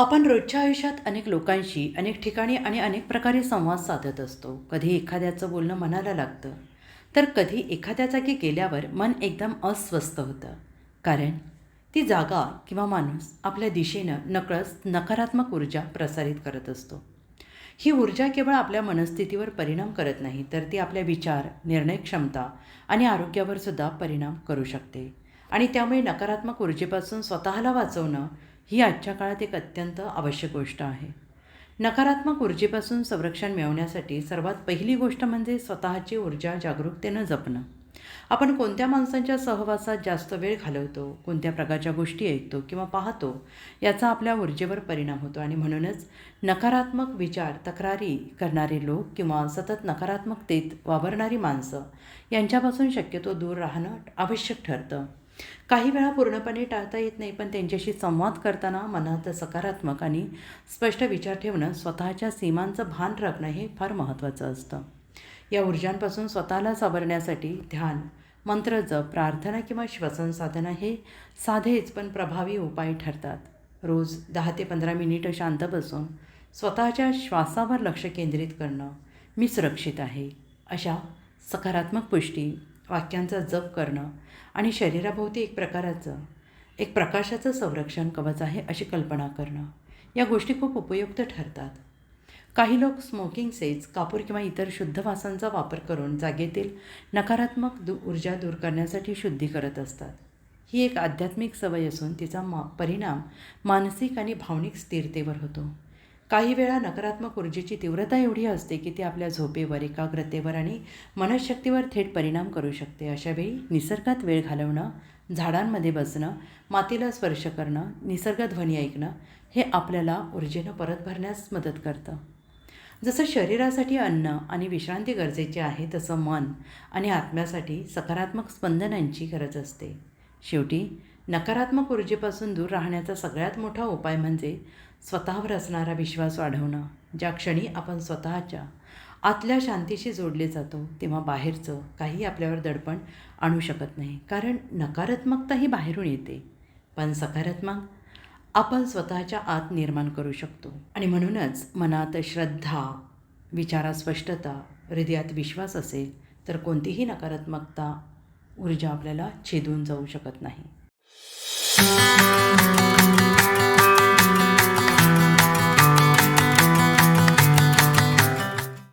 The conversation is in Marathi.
आपण रोजच्या आयुष्यात अनेक लोकांशी अनेक ठिकाणी आणि अनेक प्रकारे संवाद साधत असतो. कधी एखाद्याचं बोलणं मनाला लागतं तर कधी एखाद्या जागी गेल्यावर मन एकदम अस्वस्थ होतं. कारण ती जागा किंवा माणूस आपल्या दिशेनं नकळत नकारात्मक ऊर्जा प्रसारित करत असतो. ही ऊर्जा केवळ आपल्या मनस्थितीवर परिणाम करत नाही तर ती आपल्या विचार निर्णय क्षमता आणि आरोग्यावर सुद्धा परिणाम करू शकते. आणि त्यामुळे नकारात्मक ऊर्जेपासून स्वतःला वाचवणं ही आजच्या काळात एक अत्यंत आवश्यक गोष्ट आहे. नकारात्मक ऊर्जेपासून संरक्षण मिळवण्यासाठी सर्वात पहिली गोष्ट म्हणजे स्वतःची ऊर्जा जागरूकतेनं जपणं. आपण कोणत्या माणसांच्या सहवासात जास्त वेळ घालवतो कोणत्या प्रकारच्या गोष्टी ऐकतो किंवा पाहतो याचा आपल्या ऊर्जेवर परिणाम होतो आणि म्हणूनच नकारात्मक विचार तक्रारी करणारे लोक किंवा सतत नकारात्मकतेत वावरणारी माणसं यांच्यापासून शक्यतो दूर राहणं आवश्यक ठरतं. काही वेळा पूर्णपणे टाळता येत नाही पण त्यांच्याशी संवाद करताना मनात सकारात्मक आणि स्पष्ट विचार ठेवणं स्वतःच्या सीमांचं भान राखणं हे फार महत्त्वाचं असतं. या ऊर्जांपासून स्वतःला सावरण्यासाठी ध्यान मंत्र जप प्रार्थना किंवा श्वसन साधना हे साधेच पण प्रभावी उपाय ठरतात. रोज दहा ते पंधरा मिनिटं शांत बसून स्वतःच्या श्वासावर लक्ष केंद्रित करणं मी सुरक्षित आहे अशा सकारात्मक पुष्टी वाक्यांचा जप करणं आणि शरीराभोवती एक प्रकाराचं एक प्रकाशाचं संरक्षण कवच आहे अशी कल्पना करणं. या गोष्टी खूप उपयुक्त ठरतात. काही लोक स्मोकिंग सेज कापूर किंवा इतर शुद्ध वासांचा वापर करून जागेतील नकारात्मक दु ऊर्जा दूर करण्यासाठी शुद्धी करत असतात. ही एक आध्यात्मिक सवय असून तिचा मा परिणाम मानसिक आणि भावनिक स्थिरतेवर होतो. काही वेळा नकारात्मक ऊर्जेची तीव्रता एवढी असते की ती आपल्या झोपेवर एकाग्रतेवर आणि मनशक्तीवर थेट परिणाम करू शकते. अशावेळी निसर्गात वेळ घालवणं झाडांमध्ये बसणं मातीला स्पर्श करणं निसर्गध्वनी ऐकणं हे आपल्याला ऊर्जेनं परत भरण्यास मदत करतं. जसं शरीरासाठी अन्न आणि विश्रांती गरजेची आहे तसं मन आणि आत्म्यासाठी सकारात्मक स्पंदनांची गरज असते. शेवटी नकारात्मक ऊर्जेपासून दूर राहण्याचा सगळ्यात मोठा उपाय म्हणजे स्वतःवर असणारा विश्वास वाढवणं ज्या क्षणी आपण स्वतःच्या आतल्या शांतीशी जोडले जातो तेव्हा बाहेरचं काही आपल्यावर दडपण आणू शकत नाही. कारण नकारात्मकता ही बाहेरून येते. पण सकारात्मक आपण स्वतःच्या आत निर्माण करू शकतो. आणि म्हणूनच मनात श्रद्धा विचारात स्पष्टता हृदयात विश्वास असेल तर कोणतीही नकारात्मकता ऊर्जा आपल्याला छेदून जाऊ शकत नाही.